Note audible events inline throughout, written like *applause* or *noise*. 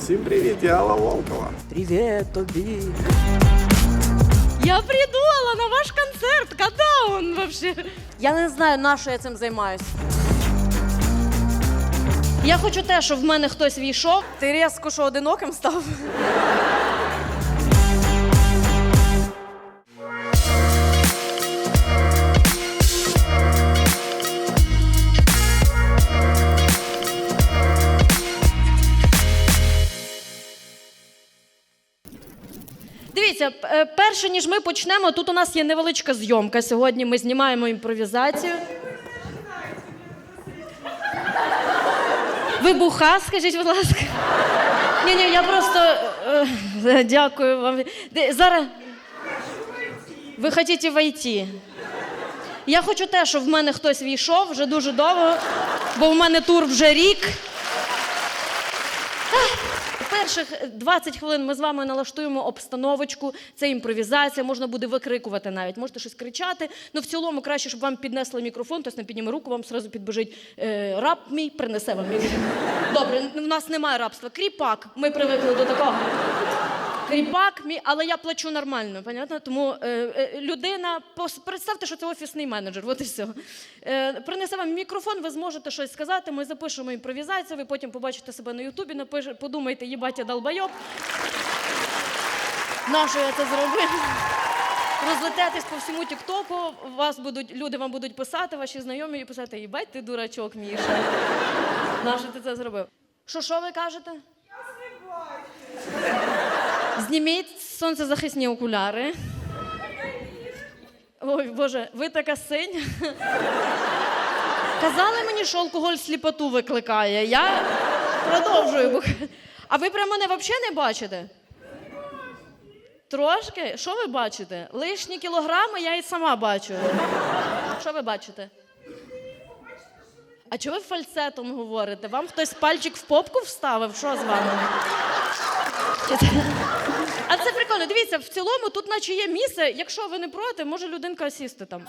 Всім привіт, я Алла Волкова. Привіт тобі. Я придумала на ваш концерт. Когда он вообще? Я не знаю, на що я цим займаюсь. Я хочу те, щоб в мене хтось війшов. Ти різко що одиноким став? Е, перше ніж ми почнемо, тут у нас є невеличка зйомка. Сьогодні ми знімаємо імпровізацію. Вибуха, скажіть, будь ласка. Ні, ні, я просто е, е, дякую вам. Зараз ви хочете войти. Я хочу те, щоб в мене хтось війшов вже дуже довго, бо в мене тур вже рік. Перших 20 хвилин ми з вами налаштуємо обстановочку. Це імпровізація, можна буде викрикувати навіть, можете щось кричати. Ну в цілому краще, щоб вам піднесли мікрофон, хтось не підніме руку, вам сразу підбежить е, раб мій, принесе вам мікрофон. Добре, в нас немає рабства. Кріпак. Ми привикли до такого. Кріпак мій, але я плачу нормально, понятно? Тому е, е, людина, представте, що це офісний менеджер, от і все. Е, принесе вам мікрофон, ви зможете щось сказати, ми запишемо імпровізацію, ви потім побачите себе на Ютубі, напиш- подумайте, їбать, я долбойоб. Нащо я це зробив? Розлететесь по всьому Тіктоку, вас будуть, люди вам будуть писати, ваші знайомі і писати, їбать, ти дурачок, Міша. Нащо ти це зробив? Що, що ви кажете? Зніміть сонцезахисні окуляри. Ой, Боже, ви така синя. Казали мені, що алкоголь сліпоту викликає. Я продовжую. А ви прямо мене взагалі не бачите? Трошки? Що ви бачите? Лишні кілограми я і сама бачу. Що ви бачите? А чого ви фальцетом говорите? Вам хтось пальчик в попку вставив? Що з вами? А це прикольно. Дивіться, в цілому тут наче є місце. Якщо ви не проти, може людинка сісти там.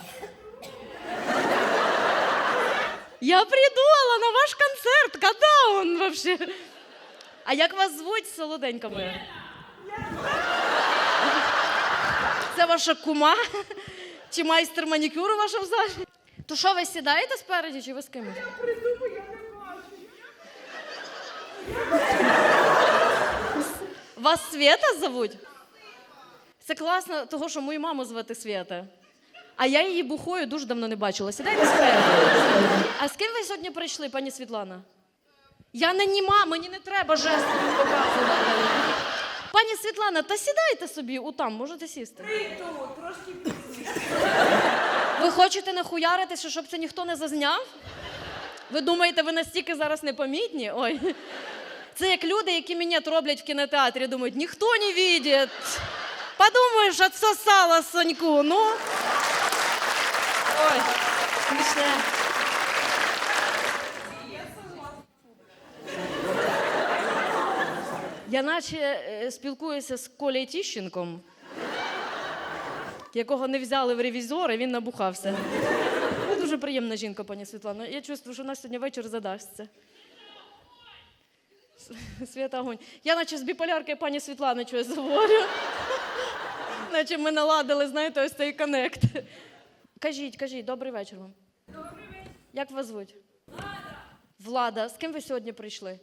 Я придумала на ваш концерт. Когда вообще? А як вас звуть, солоденька моя? Це ваша кума? Чи майстер манікюру ваша в залі? То що, ви сідаєте спереді, чи ви з кимось? Вас Света зовуть? Це класно, того, що мою маму звати Свята. А я її бухою дуже давно не бачила. Сідайте спереду. А з ким ви сьогодні прийшли, пані Світлана? Я не німа, мені не треба жестом показувати. Пані Світлана, та сідайте собі отам, можете сісти. Ви хочете нахуяритися, щоб це ніхто не зазняв? Ви думаєте, ви настільки зараз непомітні? Ой. Це як люди, які мінет роблять в кінотеатрі, думають, ніхто не бачить. Подумаєш, отсосала Соньку, ну. Ой, смішне. Я наче е, спілкуюся з Колею Тіщенком, якого не взяли в ревізори, він набухався. Дуже приємна жінка, пані Світлано. Я чувствую, що нас сьогодні вечір задасться. Свята огонь. Я наче з біполярки пані Світлани щось говорю. Наче ми наладили, знаєте, ось цей коннект. Кажіть, кажіть, добрий вечір вам. Добрий вечір. Як вас звуть? Влада. Влада, з ким ви сьогодні прийшли?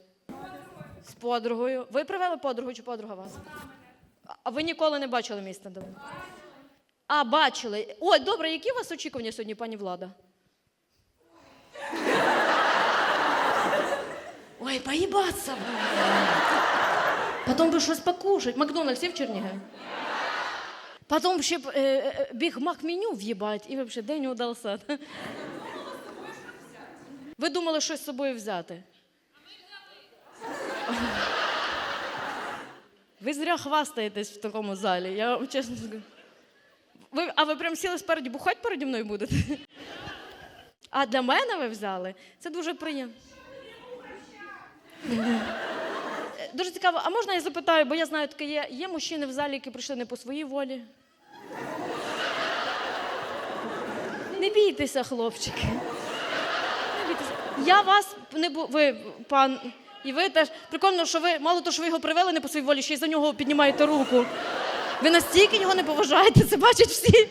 З подругою. Ви привели подругу чи подруга вас? А ви ніколи не бачили міста? Добре. А, бачили. Ой, добре, які у вас очікування сьогодні, пані Влада? Ой, поїбаться. Потом би щось покушать. Макдональдс є в Чернігові? Потом ще б, е, е, Біг Мак меню в'їбать і взагалі день удався. Ви думали щось з собою взяти? Ви зря хвастаєтесь в такому залі, я вам чесно скажу. Ви, а ви прям сіли спереді бухать переді мною будете? А для мене ви взяли? Це дуже приємно. Е, Дуже цікаво, а можна я запитаю, бо я знаю, таке є. Є мужчини в залі, які прийшли не по своїй волі? Не бійтеся, хлопчики. Не бійтеся. Я вас не бу... Ви, пан. І ви теж прикольно, що ви мало того, що ви його привели не по своїй волі, ще й за нього піднімаєте руку. Ви настільки його не поважаєте, це бачать всі.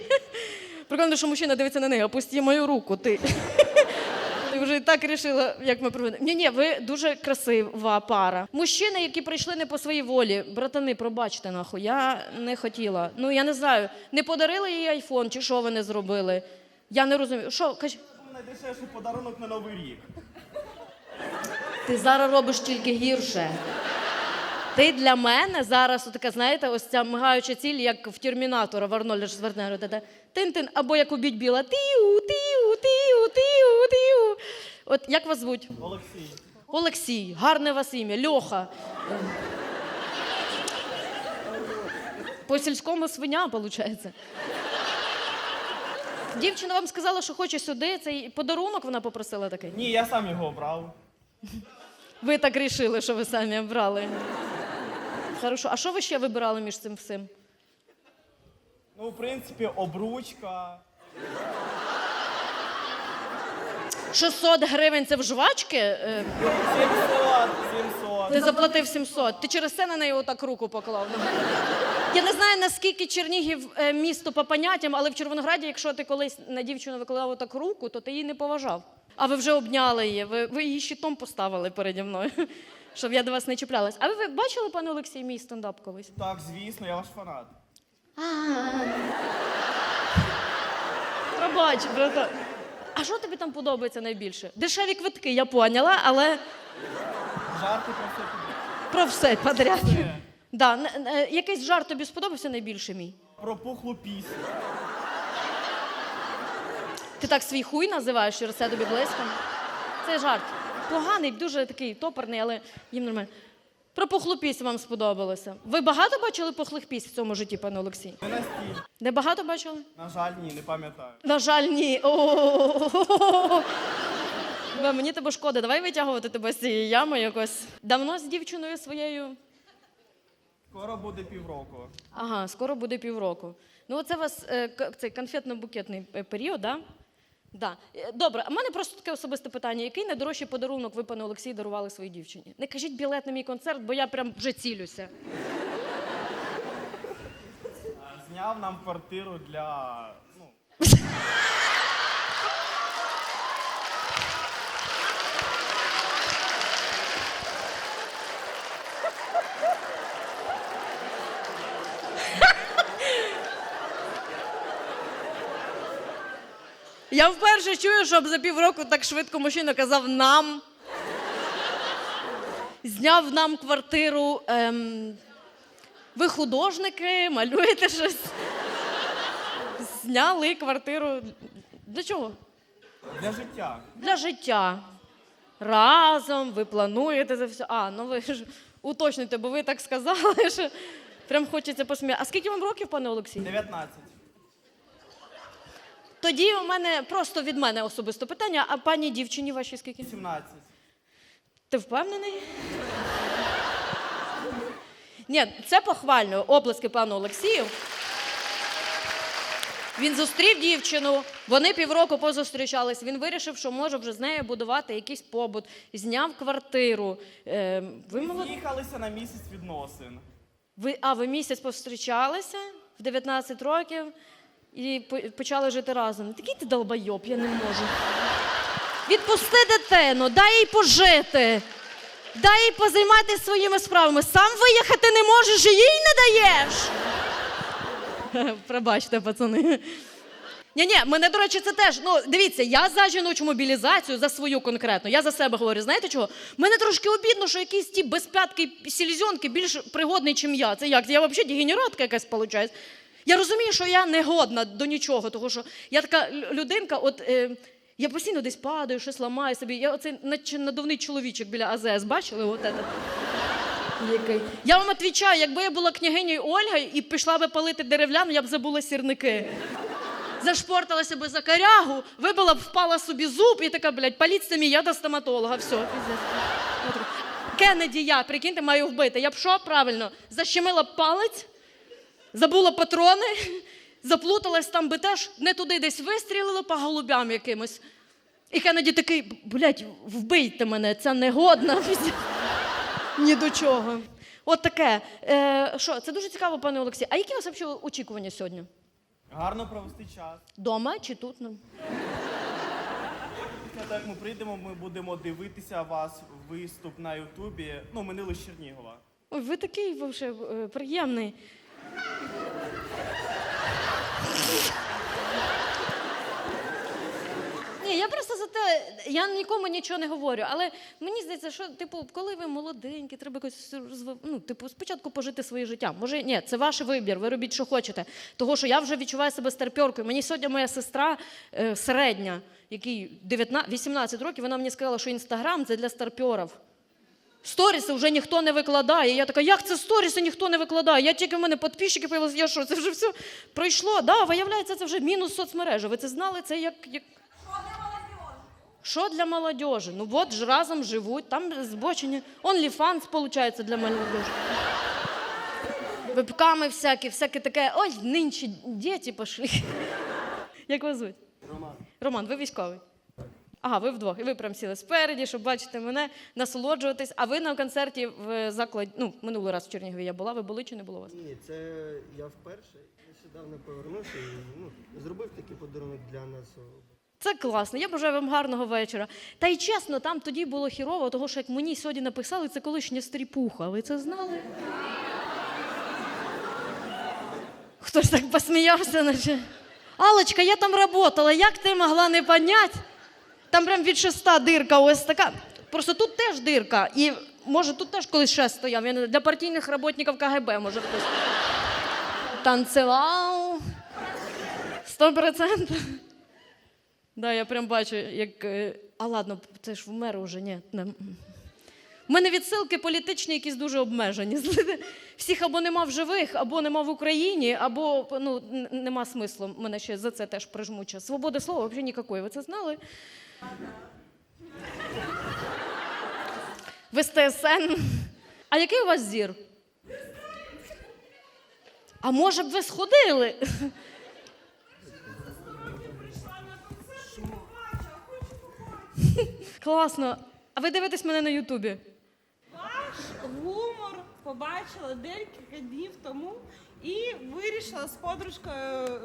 Прикольно, що мужчина дивиться на неї, опусти мою руку, ти. Вже і так рішила, як ми проведемо. Ні, ні, ви дуже красива пара. Мужчини, які прийшли не по своїй волі, братани, пробачте нахуй. Я не хотіла. Ну я не знаю, не подарили їй айфон, чи що вони зробили. Я не розумію. Що, кажи, Найдешевший подарунок на Новий рік. ти зараз робиш тільки гірше. Ти для мене зараз така, знаєте, ось ця мигаюча ціль, як в Термінатора в Арнольда Шварценеггера, Тин-тин, або як у біть біла. Тіу, тіу, тіу, тіу, тіу. От як вас звуть? Олексій. Олексій, гарне вас ім'я, Льоха. По сільському свиня, виходить. Дівчина вам сказала, що хоче сюди. Цей подарунок вона попросила такий. Ні, я сам його обрав. Ви так рішили, що ви самі обрали. Хорошо. А що ви ще вибирали між цим всім? Ну, в принципі, обручка. 600 гривень це в жвачки? Е, 700, 700. Ти заплатив 700. Ти через це на неї отак руку поклав. Ну. Я не знаю, наскільки Чернігів е, місто по поняттям, але в Червонограді, якщо ти колись на дівчину викладав отак руку, то ти її не поважав. А ви вже обняли її, ви, ви її щитом поставили переді мною, *laughs* щоб я до вас не чіплялась. А ви, ви бачили, пане Олексій, мій стендап колись? Так, звісно, я ваш фанат. Пробач, брата. А що тобі там подобається найбільше? Дешеві квитки, я поняла, але Жарти про все тобі. про все подряд. Все. Да, н- н- якийсь жарт тобі сподобався найбільше мій? Про пухлу пісню. Ти так свій хуй називаєш, через це тобі близько. Це жарт. Поганий, дуже такий топорний, але їм нормально. Про пухлу пісню вам сподобалося. Ви багато бачили пухлих пісень в цьому житті, пане Олексій? Не настільки. Не багато бачили? На жаль, ні, не пам'ятаю. На жаль, ні. Бе, Мені тебе шкода, давай витягувати тебе з цієї ями якось. Давно з дівчиною своєю. Скоро буде півроку. Ага, скоро буде півроку. Ну, оце у вас е, к- цей конфетно-букетний е, період, да? Да. Е, Добре, а в мене просто таке особисте питання. Який найдорожчий подарунок ви, пане Олексій, дарували своїй дівчині? Не кажіть білет на мій концерт, бо я прям вже цілюся. Зняв нам квартиру для. Ну, *laughs* Я вперше чую, щоб за півроку так швидко мужчина казав нам. Зняв нам квартиру. Ем... Ви художники, малюєте щось. Зняли квартиру. Для чого? для життя. Для життя. Разом ви плануєте це все. А, ну ви ж уточните, бо ви так сказали, що прям хочеться посміяти. А скільки вам років, пане Олексій? 19. Тоді у мене просто від мене особисто питання, а пані дівчині вашій скільки? 17. Ти впевнений? Ні, це похвально. Облески пану Олексію. Він зустрів дівчину, вони півроку позустрічались. Він вирішив, що може вже з нею будувати якийсь побут, зняв квартиру. Е, ви молод... З'їхалися на місяць відносин. ви, а ви місяць повстрічалися в 19 років і почали жити разом. Такий ти долбойоб, я не можу. Відпусти дитину, дай їй пожити. Дай їй позайматися своїми справами. Сам виїхати не можеш і їй не даєш. Пробачте, пацани. Ні, ні, мене, до речі, це теж. Ну, дивіться, я за жіночу мобілізацію, за свою конкретно. Я за себе говорю. Знаєте чого? Мене трошки обідно, що якийсь ті безпятки селезенки більш пригодний, ніж я. Це як? Я взагалі дегенератка якась виходить. Я розумію, що я не годна до нічого, тому що я така людинка, от. Е, я постійно десь падаю, щось ламаю собі. Я оцей наче надувний чоловічок біля АЗС, бачили? От? Який? Я вам відповідаю, якби я була княгинею Ольга і пішла би палити деревляну, я б забула сірники. Зашпорталася би за корягу, вибила б, впала собі зуб і така, блядь, паліть самі, я до стоматолога, все. Кеннеді я, прикиньте, маю вбити. Я б що правильно? Защемила палець, забула патрони, заплуталась там би теж, не туди десь вистрілила по голубям якимось. І Кеннеді такий, блядь, вбийте мене, це негодна. *laughs* ні до чого. От таке. Е, що, це дуже цікаво, пане Олексій. А які у вас взагалі очікування сьогодні? Гарно провести час. Дома чи тут? Ну? Як ми прийдемо, ми будемо дивитися вас виступ на Ютубі. Ну, ми з Чернігова. Ой, ви такий вообще, е, приємний. Ні, я просто за те, я нікому нічого не говорю, але мені здається, що типу, коли ви молоденькі, треба якось розви- ну, типу, спочатку пожити своє життя. Може, ні, це ваш вибір, ви робіть, що хочете. Того, що я вже відчуваю себе старпьоркою. Мені сьогодні моя сестра е, середня, якій 19, 18 років, вона мені сказала, що інстаграм це для старпьорів. Сторіси вже ніхто не викладає. Я така, як це сторіси ніхто не викладає? Я тільки в мене підписчики появилися, я що, це вже все пройшло? Да, виявляється, це вже мінус соцмережі. Ви це знали? Це як. як... Що для молодежі? Ну от ж разом живуть, там збочені. OnlyFans, виходить, для молодежі. Вебками всякі, всяке таке. Ой, нинче діти пішли. Як вас звуть? Роман. Роман, ви військовий? Ага, ви вдвох. І ви прям сіли спереді, щоб бачити мене, насолоджуватись. А ви на концерті в закладі, ну, минулий раз в Чернігові я була, ви були чи не було у вас? Ні, це я вперше нещодавно повернувся і ну, зробив такий подарунок для нас. Це класно. Я бажаю вам гарного вечора. Та й чесно, там тоді було хірово, того що як мені сьогодні написали, це колишня стріпуха. Ви це знали? Хтось так посміявся, наче. Алочка, я там працювала, як ти могла не понять? Там прям від шеста дирка ось така. Просто тут теж дирка. І може тут теж колись шест стояв. Я не для партійних працівників КГБ, може хтось. Танцював. Сто процентів. Да, я прям бачу, як. е, А ладно, це ж вмер уже, ні. У мене відсилки політичні якісь дуже обмежені. *laughs* Всіх або нема в живих, або нема в Україні, або ну, нема смислу. Мене ще за це теж прижмуче. Свободи слова взагалі ніякої. Ви це знали? Ви з. А який у вас зір? А може б ви сходили? Класно. А ви дивитесь мене на Ютубі? Ваш гумор побачила декілька днів тому і вирішила з подружкою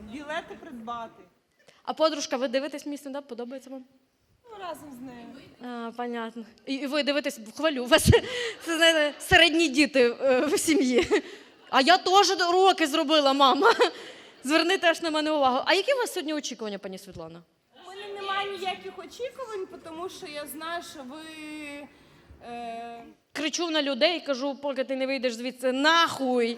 білети придбати. А подружка, ви дивитесь мій стендап? Подобається вам? Ну, разом з нею. А, понятно. І, і ви дивитесь, хвалю вас. *laughs* Це знаєте, середні діти е, в сім'ї. А я теж уроки зробила, мама. *laughs* Зверни теж на мене увагу. А які у вас сьогодні очікування, пані Світлана? У мене немає ніяких очікувань, тому що я знаю, що ви. Е, Кричу на людей, кажу, поки ти не вийдеш звідси, нахуй.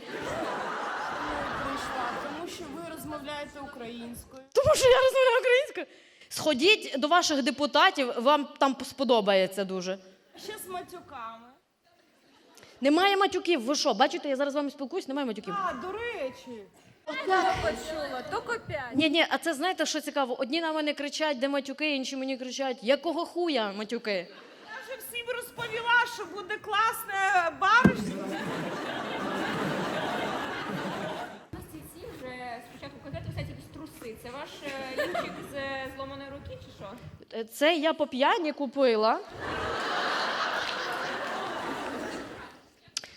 прийшла, тому що ви розмовляєте українською. Тому що я розмовляю українською. Сходіть до ваших депутатів, вам там сподобається дуже. Ще з матюками. Немає матюків. Ви що? Бачите, я зараз з вами спілкуюсь, немає матюків. А, до речі, Ні, ні, а це знаєте, що цікаво? Одні на мене кричать, де матюки, інші мені кричать, якого хуя матюки? я вже всім розповіла, що буде класне баришня. У нас ці ці вже спочатку концерту висять якісь. Це ваш е, лінчик з е, зломаної руки чи що? Е, Це я по п'яні купила.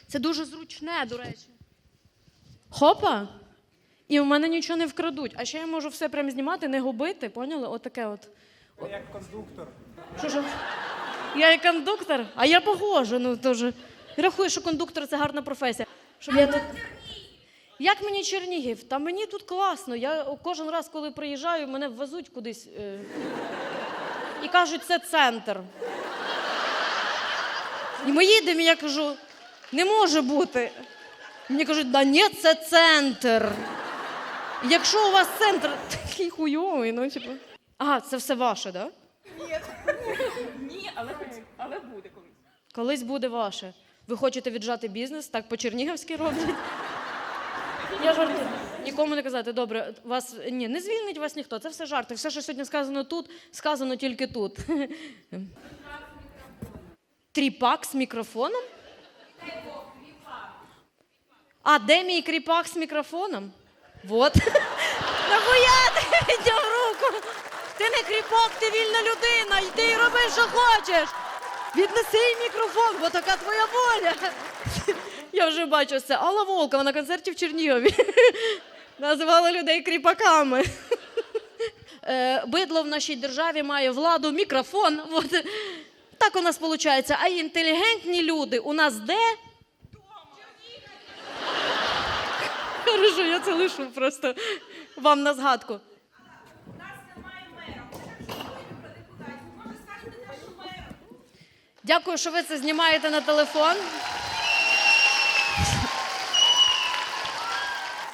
Це дуже зручне, до речі. Хопа! І в мене нічого не вкрадуть. А ще я можу все прям знімати, не губити, поняли? Отаке от. Ви як кондуктор. Що ж? Я і кондуктор, а я похожа, ну теж. Рахую, що кондуктор це гарна професія. Щоб я тут... Як мені Чернігів? Та мені тут класно. Я кожен раз, коли приїжджаю, мене везуть кудись. Е... І кажуть, це центр. І ми їдемо, і я кажу, не може бути. Мені кажуть, да ні, це центр. Якщо у вас центр *laughs* такий хуйовий, ну типу. Ага, це все ваше, так? Да? Ні, але але буде колись. Колись буде ваше. Ви хочете віджати бізнес, так по-чернігівськи роблять. Я жартую. Нікому не казати, добре, вас ні, не звільнить вас ніхто. Це все жарти. Все, що сьогодні сказано тут, сказано тільки тут. *laughs* Тріпак з мікрофоном? А де мій кріпак з мікрофоном? Вот. *laughs* Нахуя ти підняв руку? Ти не кріпак, ти вільна людина. Йди і роби, що хочеш. Віднеси мікрофон, бо така твоя воля. Я вже бачу це. Алла Волкова на концерті в Чернігові. *laughs* Називала людей кріпаками. Е, Бидло в нашій державі має владу, мікрофон. От. Так у нас виходить. А інтелігентні люди у нас де? Хорошо, я це лишу просто вам на згадку. Дякую, що ви це знімаєте на телефон.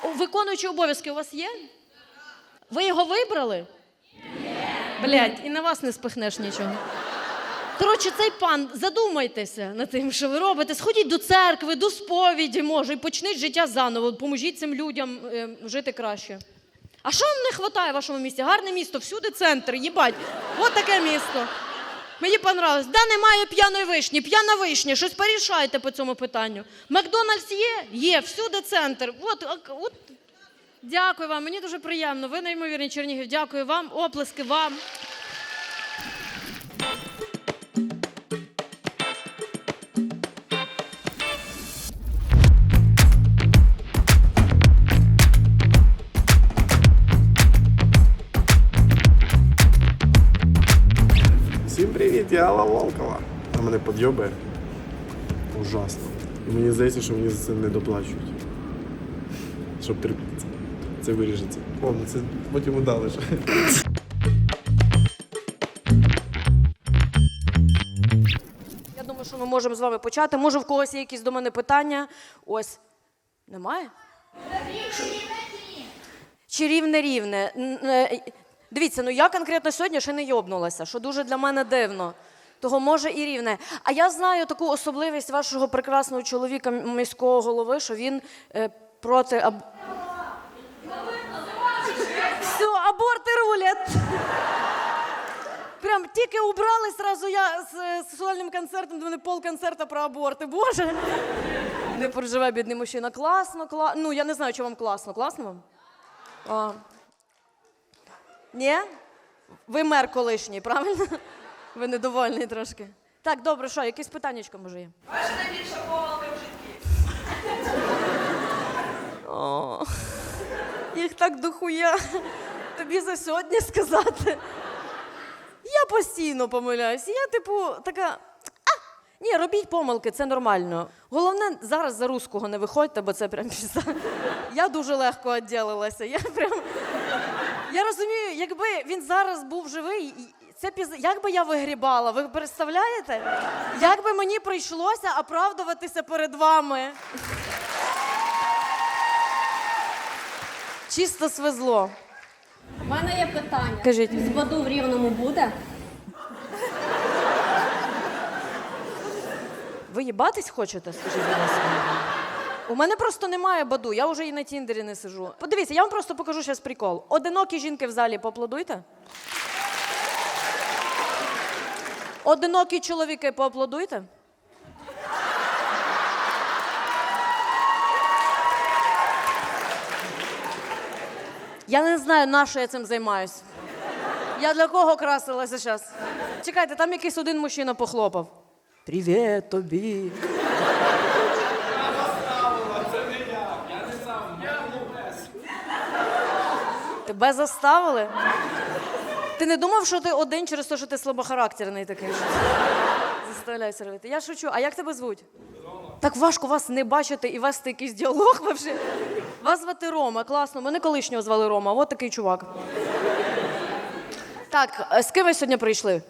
Виконуючий обов'язки у вас є? Ви його вибрали? Блять, і на вас не спихнеш нічого. Коротше, цей пан, задумайтеся над тим, що ви робите. Сходіть до церкви, до сповіді, може, і почніть життя заново. Поможіть цим людям е, жити краще. А що вам не вистачає в вашому місті? Гарне місто, всюди центр, їбать. От таке місто. Мені понравилось. Де немає п'яної вишні? П'яна вишня, щось порішайте по цьому питанню. Макдональдс є? Є, всюди центр. От, от. Дякую вам, мені дуже приємно. Ви неймовірні Чернігів. Дякую вам, оплески вам. Мене подйобає. Ужасно. І мені здається, що мені за це не доплачують. Щоб терпіти. Це виріжеться. О, ну це потім удали. Я думаю, що ми можемо з вами почати. Може, в когось є якісь до мене питання. Ось. Немає? Чи рівне рівне? Е, Дивіться, ну я конкретно сьогодні ще не йобнулася, що дуже для мене дивно. Того може і рівне. А я знаю таку особливість вашого прекрасного чоловіка, міського голови, що він е, проти аб... Все, аборти рулять. Прям тільки убрали сразу я з е, сексуальним концертом, до мене пол концерта про аборти. Боже. Не переживай, бідний мужчина. Класно, класно. Ну, я не знаю, чи вам класно. Класно вам? А. Ні? Ви мер колишній, правильно? Ви недовольний трошки. Так, добре, що, якесь питаннячко може є? Ваша найбільша помилка в житті. О, їх так дохуя. Тобі за сьогодні сказати. Я постійно помиляюся. Я, типу, така. А, ні, робіть помилки, це нормально. Головне, зараз за руського не виходьте, бо це прям пізда. Я дуже легко відділилася. Я прям. Я розумію, якби він зараз був живий, це пізда. Як би я вигрібала? Ви представляєте? Як би мені прийшлося оправдуватися перед вами? Чисто свезло. У мене є питання. Кажіть. З воду в рівному буде? Ви їбатись хочете, скажіть, будь ласка? У мене просто немає баду, я вже і на Тіндері не сижу. Подивіться, я вам просто покажу зараз прикол. Одинокі жінки в залі поаплодуйте. Одинокі чоловіки поаплодуйте. Я не знаю, на що я цим займаюсь. Я для кого красилася зараз? Чекайте, там якийсь один мужчина похлопав. Привіт тобі. Тебе заставили? Ти не думав, що ти один через те, що ти слабохарактерний такий? Заставляйся робити. Я шучу. А як тебе звуть? Рома. Так важко вас не бачити і вести якийсь діалог вообще. Вас звати Рома, класно. Мене колишнього звали Рома. От такий чувак. Так, е, з ким ви сьогодні прийшли?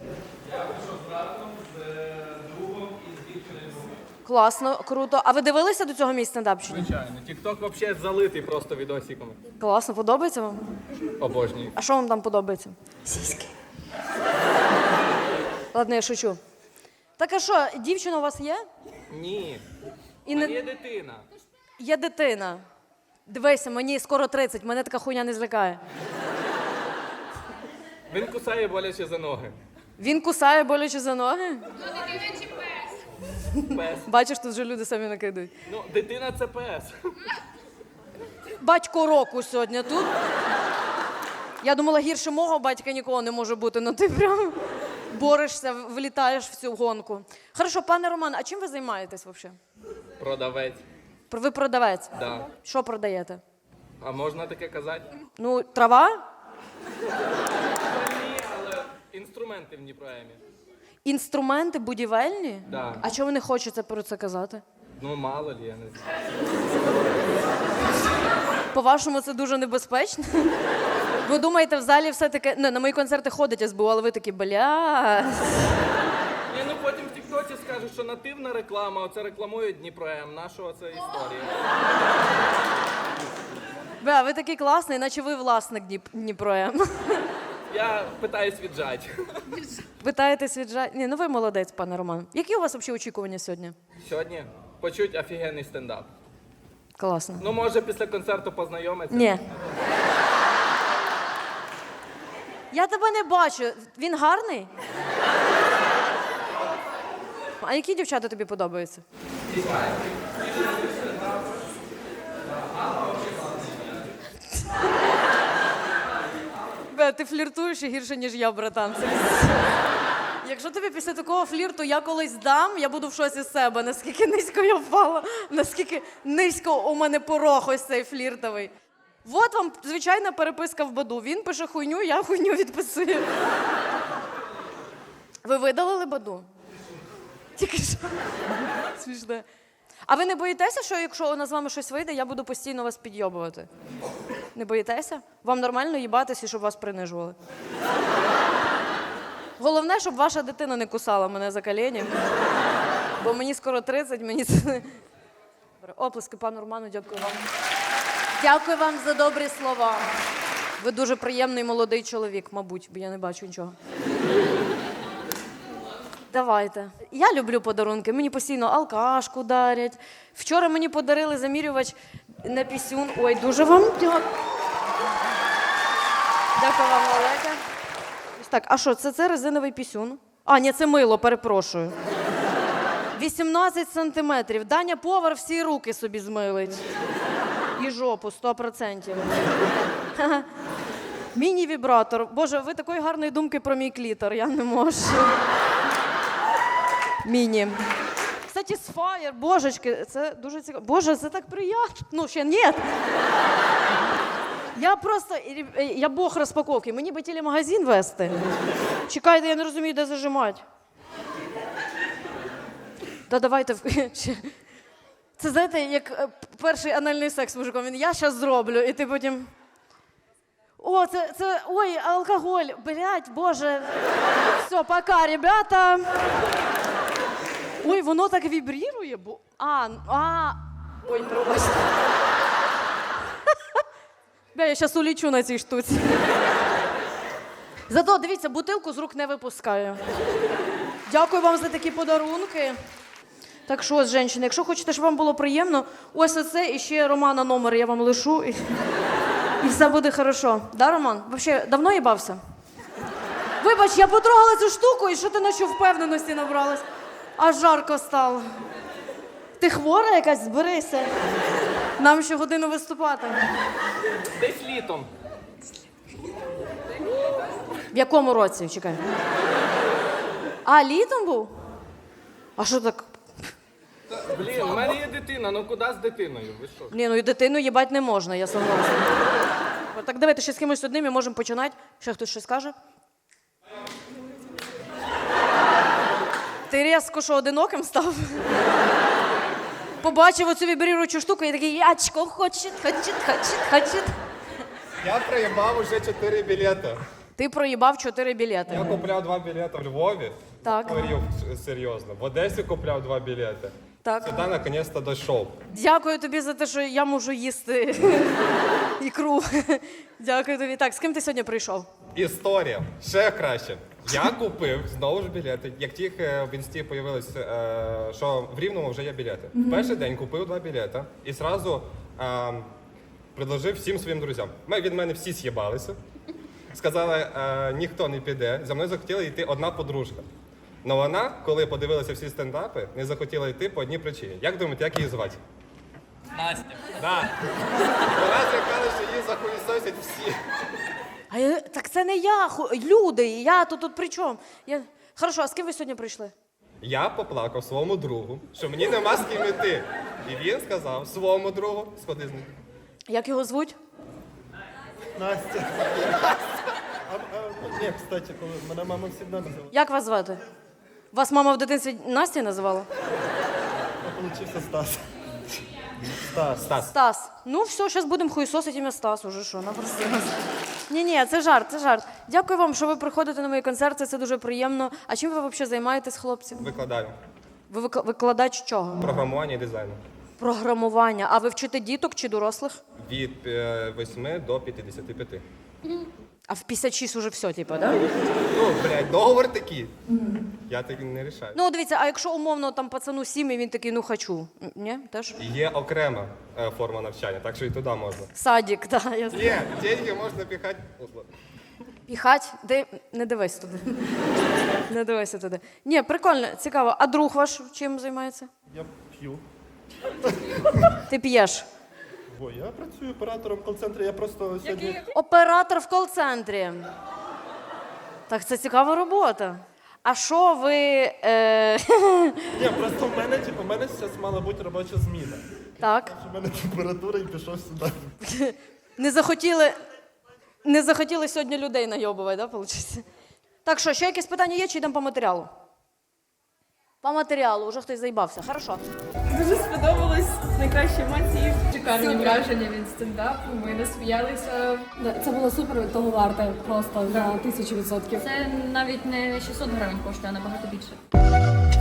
Класно, круто. А ви дивилися до цього мій стендап? чи ні? Звичайно, Тікток взагалі залитий просто відосиками. Класно, подобається вам? Обожнюю. А що вам там подобається? Сіськи. Ладно, я шучу. Так а що, дівчина у вас є? Ні. І Є не... дитина. Є дитина. Дивися, мені скоро 30, мене така хуйня не злякає. Він кусає боляче за ноги. Він кусає боляче за ноги. Пес. Бачиш, тут вже люди самі накидають. Ну, дитина це пес. Батько року сьогодні тут. Я думала, гірше мого батька нікого не може бути, ну ти прям борешся, влітаєш в цю гонку. Хорошо, пане Роман, а чим ви займаєтесь взагалі? Продавець. Ви продавець. Да. Що продаєте? А можна таке казати? Ну, трава? Ні, але інструменти в Дніпроемі. Інструменти будівельні? Да. А чому не хочете про це казати? Ну, мало лі, я не знаю. По-вашому, це дуже небезпечно? Ви думаєте, в залі все таке. Не, на мої концерти ходить СБУ, але ви такі, бля. Ні, ну потім в Тіктоці скажуть, що нативна реклама, оце рекламують Дніпроем. Нашого це історія. Бля, ви такий класний, наче ви власник Дніп... Дніпроем. Я питаюсь віджати. Питаєтесь від жа... Ні, ну ви молодець, пане Роман. Які у вас взагалі очікування сьогодні? Сьогодні почуть офігенний стендап. Класно. Ну, може, після концерту познайомитися. Ні. Я тебе не бачу. Він гарний? А які дівчата тобі подобаються? Бе, ти фліртуєш і гірше, ніж я, братан. Це Якщо тобі після такого флірту я колись дам, я буду в шоці з себе, наскільки низько я впала, наскільки низько у мене порог ось цей фліртовий. От вам звичайна переписка в Баду. Він пише хуйню, я хуйню відписую. Ви видалили Баду? Тільки що. Смішне. А ви не боїтеся, що якщо у нас з вами щось вийде, я буду постійно вас підйобувати? Не боїтеся? Вам нормально їбатися, щоб вас принижували? Головне, щоб ваша дитина не кусала мене за колені. Бо мені скоро 30, мені це. Добре, Оплески пану Роману, дякую вам. Дякую вам за добрі слова. Ви дуже приємний молодий чоловік, мабуть, бо я не бачу нічого. Давайте. Я люблю подарунки. Мені постійно алкашку дарять. Вчора мені подарили замірювач на пісюн. Ой, дуже вам дякую. Дякую вам, велике. Так, а що, це, це резиновий пісюн? А, ні, це мило, перепрошую. 18 сантиметрів. Даня повар всі руки собі змилить. І жопу 100%. Міні-вібратор. Боже, ви такої гарної думки про мій клітор, я не можу. Міні. Кстати, божечки, це дуже цікаво. Боже, це так приємно. Ну, ще ні. Я просто, я бог розпаковки. Мені би телемагазин вести. Чекайте, я не розумію, де зажимати. Та давайте. *laughs* Це знаєте, як е, перший анальний секс мужиком. Він я щас зроблю, і ти потім. О, це, це ой, алкоголь. Блять, боже. Все, пока, ребята. Ой, воно так вібрірує, бо. А, а. Ой, пробачте. *laughs* Бля, я зараз улічу на цій штуці. Зато дивіться, бутилку з рук не випускаю. Дякую вам за такі подарунки. Так що, жінки, якщо хочете, щоб вам було приємно, ось оце і ще Романа номер я вам лишу. І, і все буде хорошо. Да, Роман? Взагалі, давно їбався? Вибач, я потрогала цю штуку, і що ти на що впевненості набралась? Аж жарко стало. Ти хвора якась, зберися. Нам ще годину виступати. Десь літом. В якому році? Чекай. А, літом був? А що так? Блін, у мене є дитина, ну куди з дитиною? Ви що? Ні, ну і дитину їбать не можна, я согласна. Так давайте ще з кимось одним і можемо починати. Ще хтось щось скаже? Ти різко що одиноким став? Побачив оцю вібріруючу штуку і такий ячко хочет, хочет, хочет, хочет. Я проїбав уже 4 білети. Ти проїбав чотири білети. Я купляв два білети в Львові. Так. Говорив серйозно. В Одесі купляв два білети. Так. Сюди наконец-то дійшов. Дякую тобі за те, що я можу їсти *laughs* ікру. Дякую тобі. Так, з ким ти сьогодні прийшов? Історія. Ще краще. Я купив знову ж білети. Як тільки в інсті появилось, е, що в Рівному вже є білети. Перший день купив два білети і зразу е, предложив всім своїм друзям. Ми від мене всі з'їбалися. Сказали, е, ніхто не піде. За мною захотіла йти одна подружка. Но вона, коли подивилася всі стендапи, не захотіла йти по одній причині. Як думаєте, як її звати? Настя. Да. Вона злякала, що її захуїсосять всі. А я, так це не я, ху- люди. Я тут, тут при чому? Я... Хорошо, а з ким ви сьогодні прийшли? Я поплакав своєму другу, що мені нема з ким іти. І він сказав своєму другу, сходи з ним. Як його звуть? Настя. А, а, ні, кстати, коли мене мама завжди називала. Як вас звати? Вас мама в дитинстві Настя називала? А получився Стас. Стас. Стас. Стас. Ну все, зараз будемо хуйсосити ім'я Стас, уже що, напрости нас. Ні, ні, це жарт, це жарт. Дякую вам, що ви приходите на мої концерти, це дуже приємно. А чим ви взагалі займаєтесь, хлопці? Викладаю Ви вик- викладач чого? програмування і дизайну. Програмування. А ви вчите діток чи дорослих? Від е, 8 до 55. А в 56 уже все, типу, да? Ну, блядь, договор такий. Я так не рішаю. Ну, дивіться, а якщо умовно там пацану 7, і він такий, ну хочу. М, Ні, теж? Є окрема е, форма навчання, так що і туди можна. Садік, так. Да, я... знаю. Є, деньги можна піхати. Піхать, де не дивись туди. Не дивися туди. Ні, прикольно, цікаво. А друг ваш чим займається? Я п'ю. Ти п'єш. Бо я працюю оператором кол-центру, я просто сьогодні. Оператор в кол-центрі. Так, це цікава робота. А що ви. Е... *laughs* Ні, просто в мене, типу, в мене зараз мала бути робоча зміна. так. У мене температура і пішов сюди. *laughs* Не захотіли. Не захотіли сьогодні людей найобувати, да, виходить? Так що, ще якісь питання є, чи йдемо по матеріалу? По матеріалу, вже хтось заїбався. Хорошо. Дуже сподобалось найкращі емоції. Шикарні враження від стендапу. Ми насміялися. Це було супер, того варте просто на тисячу відсотків. Це навіть не 600 гривень коштує, а набагато більше.